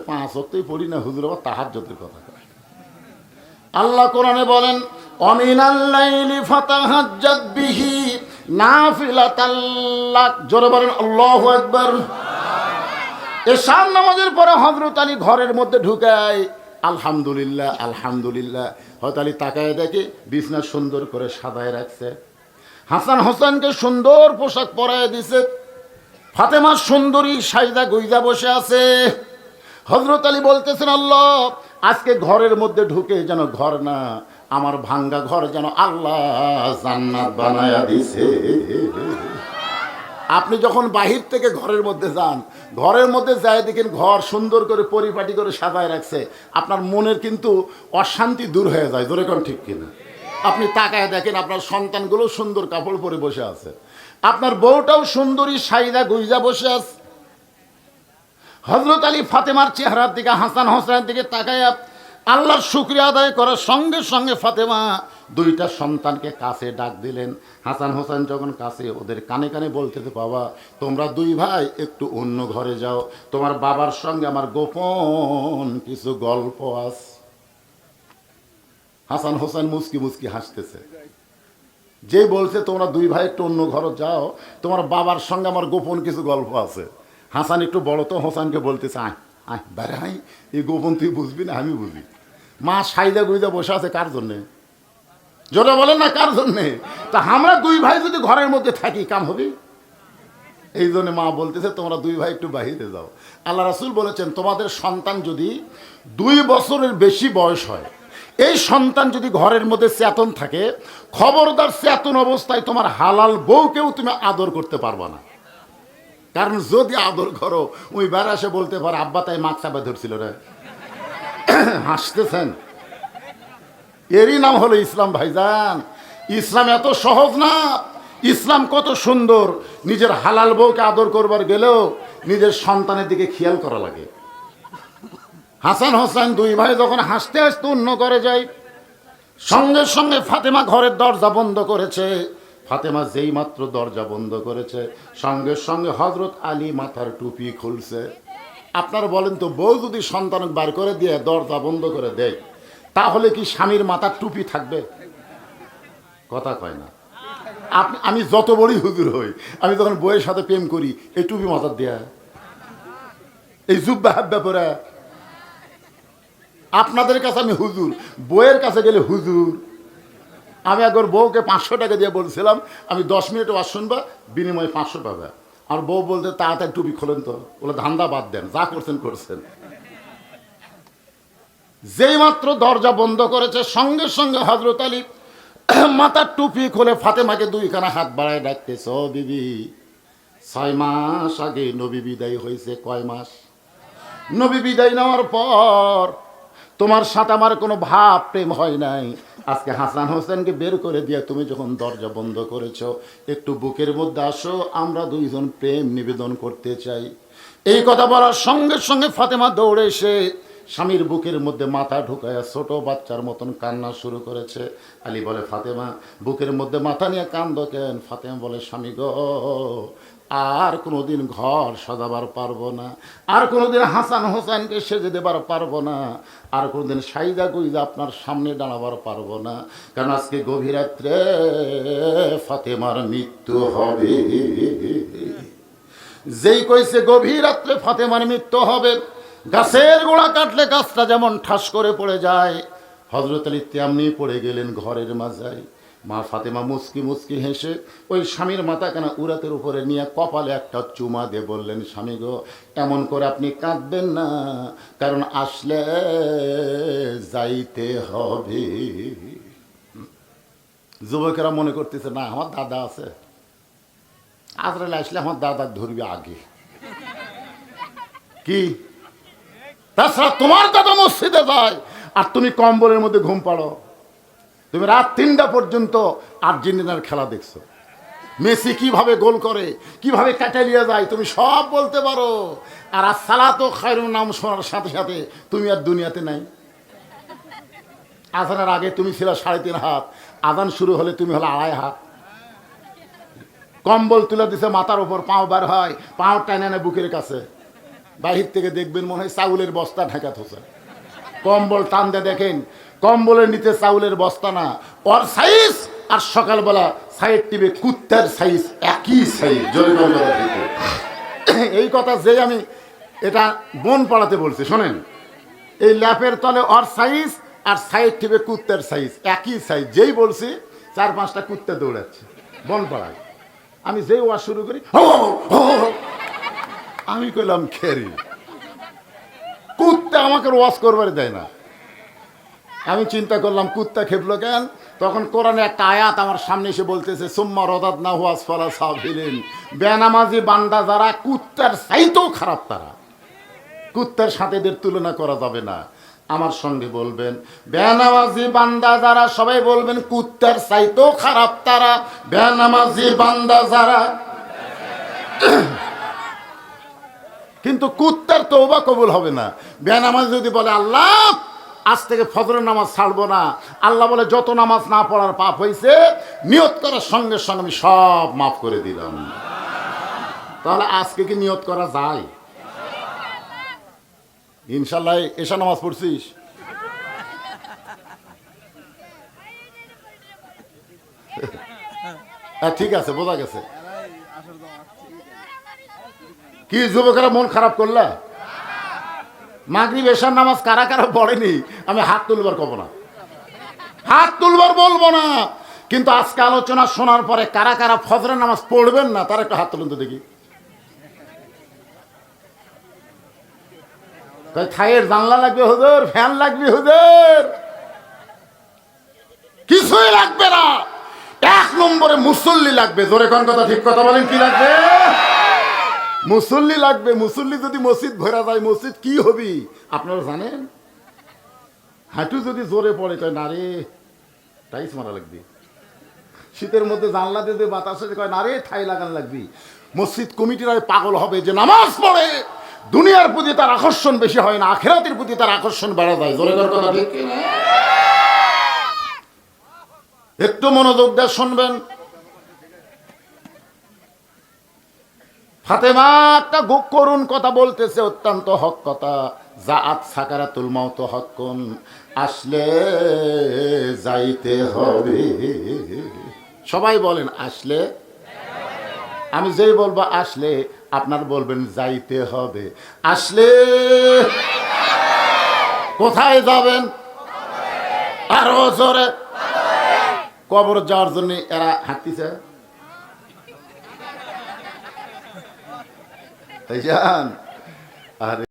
পাঁচ অক্টই পড়ি না, হুজুর আবার তাহার যতের কথা। আল্লাহ কোরআনে বলেন অমিনাল্লাইলি ফাতাহাজ্জাত বিহি নাফিলাতাল্লাক জোরে বলেন, আল্লাহু আকবার। এশার নামাজের পরে হজরত আলী ঘরের মধ্যে ঢুকায়, আলহামদুলিল্লাহ আলহামদুলিল্লাহ। হয়তো আলী তাকায় দেখে, বিছনা সুন্দর করে সাদায় রাখছে। হাসান হোসেনকে সুন্দর পোশাক পরায় দিছে। ফাতেমা সুন্দরী সাইদা গুইজা বসে আছে। হজরত আলী বলতেছেন, আল্লাহ, আজকে ঘরের মধ্যে ঢুকে যেন ঘর না, আমার ভাঙ্গা ঘর যেন আল্লাহ জান্নাত বানায়া দিছে। আপনি যখন বাহির থেকে ঘরের মধ্যে যান, ঘরের মধ্যে যায় দেখেন ঘর সুন্দর করে পরিপাটি করে সাজায় রাখছে, আপনার মনের কিন্তু অশান্তি দূর হয়ে যায়, জোরে কোন ঠিক কিনা? আপনি তাকায় দেখেন আপনার সন্তানগুলো সুন্দর কাপড় পরে বসে আছে, আপনার বউটাও সুন্দরী, সাইদা, গুইজা বসে আছে হজরত আলী ফাতেমার চেহারার দিকে, হাসান হোসেনের দিকে তাকায় আল্লাহর শুক্রিয়া আদায় করার সঙ্গে সঙ্গে ফাতেমা দুইটা সন্তানকে কাছে ডাক দিলেন। হাসান হোসেন যখন কাছে ওদের কানে কানে বলতেছে বাবা, তোমরা দুই ভাই, একটু অন্য ঘরে যাও। তোমার বাবার সঙ্গে আমার গোপন কিছু গল্প আছে। হাসান হোসেন মুসকি মুসকি হাসতেছে। যে বলছে, তোমরা দুই ভাই, একটু অন্য ঘরে যাও। তোমার বাবার সঙ্গে আমার গোপন কিছু গল্প আছে। হাসান একটু বড় তো, হোসানকে বলতেছে, আয় আয়, বাইরে আয়। এই গোপন তুই বুঝবি না, আমি বুঝি মা সাইদা গুইদা বসে আছে কার জন্যে? জোরে বলেন না, কার জন্যে? তা আমরা দুই ভাই যদি ঘরের মধ্যে থাকি, কাম হবে? এই জন্য মা বলতেছে, তোমরা দুই ভাই একটু বাহিরে যাও। আল্লাহ রাসুল বলেছেন, তোমাদের সন্তান যদি দুই বছরের বেশি বয়স হয়, এই সন্তান যদি ঘরের মধ্যে চেতন থাকে, খবরদার চেতন অবস্থায় তোমার হালাল বউকেও তুমি আদর করতে পারবা না। কারণ যদি আদর করো, ওই বেড়া এসে বলতে পারে, আব্বা, তাই মাছ চাপা ধরছিল রে। হাসতেছেন। এরই নাম হলো ইসলাম ভাইজান। ইসলাম এত সহজ না। ইসলাম কত সুন্দর। নিজের হালাল বউকে আদর করবার গেলেও নিজের সন্তানের দিকে খেয়াল করা লাগে। হাসান হোসেন দুই ভাই যখন হাসতে হাসতে অন্য করে যায়, সঙ্গে সঙ্গে ফাতেমা ঘরের দরজা বন্ধ করেছে। ফাতেমা যেই মাত্র দরজা বন্ধ করেছে, সঙ্গে সঙ্গে হজরত আলী মাথার টুপি খুলছে। আপনারা বলেন তো, বউ যদি সন্তান বার করে দিয়ে দরজা বন্ধ করে দেয়, তাহলে কি স্বামীর মাথার টুপি থাকবে? কথা কয় না। আপনি, আমি যত বড়ই হুজুর হই, আমি যখন বইয়ের সাথে প্রেম করি, এই টুপি মাথার দেয়া। এই জুব্বা হাব্বা পরে। আপনাদের কাছে আমি হুজুর বইয়ের কাছে গেলে হুজুর। আমি একবার বউকে পাঁচশো টাকা দিয়ে বলছিলাম, আমি দশ মিনিট ওয়াজ শুনবা, বিনিময়ে পাঁচশো টাকা আর বউ বলতে, তাড়াতাড়ি টুপি খোলেন তো। বলে, ধান্দা বাদ দেন, যা করছেন করছেন। যেই মাত্র দরজা বন্ধ করেছে, সঙ্গে সঙ্গে হজরত আলী মাথার টুপি খুলে ফাতেমাকে দুইখানা হাত বাড়ায় ডাকতেছ বিবি, ছয় মাস আগে নবী বিদায় হয়েছে, কয় মাস? নবী বিদায় নেওয়ার পর তোমার সাথে আমার কোনো ভাব, প্রেম হয় নাই। আজকে হাসান হোসেনকে বের করে দিয়ে তুমি যখন দরজা বন্ধ করেছ, একটু বুকের মধ্যে আসো, আমরা দুইজন প্রেম নিবেদন করতে চাই। এই কথা বলার সঙ্গে সঙ্গে ফাতেমা দৌড়ে এসে স্বামীর বুকের মধ্যে মাথা ঢুকায় ছোট বাচ্চার মতন কান্না শুরু করেছে। আলী বলে, ফাতেমা, বুকের মধ্যে মাথা নিয়ে কান্দ কেন? ফাতেমা বলে, স্বামী গো আর কোনোদিন ঘর সাজাবার পারব না, আর কোনোদিন হাসান হোসেনকে সেজে দেবার পারব না, আর কোনোদিন সাইদা গুইদা আপনার সামনে দাঁড়াবার পারব না। কারণ আজকে গভীর রাত্রে ফাতেমার মৃত্যু হবে। যেই কইছে গভীর রাত্রে ফাতেমার মৃত্যু হবে, গাছের গোড়া কাটলে গাছটা যেমন ঠাস করে পড়ে যায় হজরত আলী তেমনি পড়ে গেলেন ঘরের মাজায় মা ফাতেমা মুসকি মুসকি হেসে, ওই স্বামীর মাথা কেনা উরাতের উপরে নিয়ে কপালে একটা চুমা দিয়ে বললেন, স্বামী গো, এমন করে আপনি কাঁদবেন না, কারণ আসলে যাইতে হবে। যুবকেরা মনে করতেছে, না, আমার দাদা আছে। আজরাইল আসলে আমার দাদা ধরবে আগে। কি? তাছাড়া তোমার দাদা মসজিদে যায়, আর তুমি কম্বলের মধ্যে ঘুম পাড়ো। তুমি রাত তিনটা পর্যন্ত আর্জেন্টিনার খেলা দেখছ। মেসি কীভাবে গোল করে, কীভাবে কাটালিয়া যায়, তুমি সব বলতে পারো। আর আর সালাতো খায়রুর নাম শোনার সাথে সাথে তুমি আর দুনিয়াতে নাই। আজানের আগে তুমি ছিল সাড়ে তিন হাত, আজান শুরু হলে তুমি হলো আড়াই হাত। কম্বল তুলে দিছে মাথার উপর, পাও বার হয়, পাও টানে না বুকের কাছে। বাহির থেকে দেখবেন মনে হয় চাউলের বস্তা ঢাকা থোসা কম্বল টান দিয়ে দেখেন কম্বলের নিচে চাউলের বস্তা না। ওর সাইজ আর সকালবেলা সাইড টিভি কুত্তার সাইজ একই সাইজ। এই কথা যে আমি এটা বন পাড়াতে বলছি, শোনেন। এই ল্যাপের তলে ওর সাইজ আর সাইড টিভি কুত্তার সাইজ একই সাইজ যেই বলছি, চার পাঁচটা কুত্তা দৌড়াচ্ছে বন পাড়ায় আমি যেই ওয়াজ শুরু করি। আমি কইলাম, খেরি। কুত্তা আমাকে ওয়াশ করবার দেয় না। আমি চিন্তা করলাম, কুত্তা খেপলো কেন? তখন কোরআনে একটা আয়াত আমার সামনে এসে বলতেছে, সুম্মা রদাত না হুয়াস ফলা সাবিলিন। বেনামাজি বান্দা যারা, কুত্তার চাইতেও খারাপ তারা। কুত্তার সাথে এদের তুলনা করা যাবে না। আমার সঙ্গে বলবেন, বেনামাজি বান্দা যারা, সবাই বলবেন, কুত্তার চাইতেও খারাপ তারা। বেনামাজি বান্দা যারা, কিন্তু কুত্তার তৌবা কবুল হবে না। বেনামাজ যদি বলে, আল্লাহ আজ থেকে ফজরের নামাজ ছাড়বো না। আল্লাহ বলে, যত নামাজ না পড়ার পাপ হয়েছে নিয়ত করার সঙ্গে সঙ্গে আমি সব মাফ করে দিলাম। তাহলে আজকে কি নিয়ত করা যায়? ইনশাল্লাহ এসা নামাজ পড়ছিস? হ্যাঁ ঠিক আছে, বোঝা গেছে। কি যুবকেরা মন খারাপ করলা? মাগরিব এশার নামাজ কারা কারা পড়েনি? আমি হাত তুলবার কব না। হাত তুলবার বলব না। কিন্তু আজকে আলোচনা শোনার পরে কারা কারা ফজরের নামাজ পড়বেন না, তার একটা হাত তুলুন তো দেখি। থাইয়ের জানলা লাগবে হুজুর, ফ্যান লাগবে হুজুর। কিছুই লাগবে না। এক নম্বরে মুসল্লি লাগবে। জোরে কোন কথা, ঠিক কথা বলেন, কি লাগবে? মুসল্লি লাগবে, মুসল্লি যদি মসজিদ ভরা যায়, মসজিদ কি হবি? আপনারা জানেন? হাঁটু যদি জোরে পড়ে, কয়, না রে টাইস মারা লাগবে। শীতের মধ্যে জানলা দিয়ে বাতাসে কয়, না রে, ঠাই লাগান লাগবি। মসজিদ কমিটিরা পাগল হবে যে নামাজ পড়ে। দুনিয়ার প্রতি তার আকর্ষণ বেশি হয় না, আখেরাতের প্রতি তার আকর্ষণ বেড়া যায়। জোরে একটু মনোযোগ দিয়ে শুনবেন। ফাতেমা একটা করুণ কথা বলতেছে অত্যন্ত হক কথা। যা আত সাকারাতুল মাউত হক্কন। আসলে যাইতে হবে। সবাই বলেন, আসলে? আমি যেই বলব, আসলে, আপনার বলবেন যাইতে হবে। আসলে? কোথায় যাবেন? আরও জোরে। কবর যাওয়ার জন্য এরা হাঁটতেছে। এই যান আরে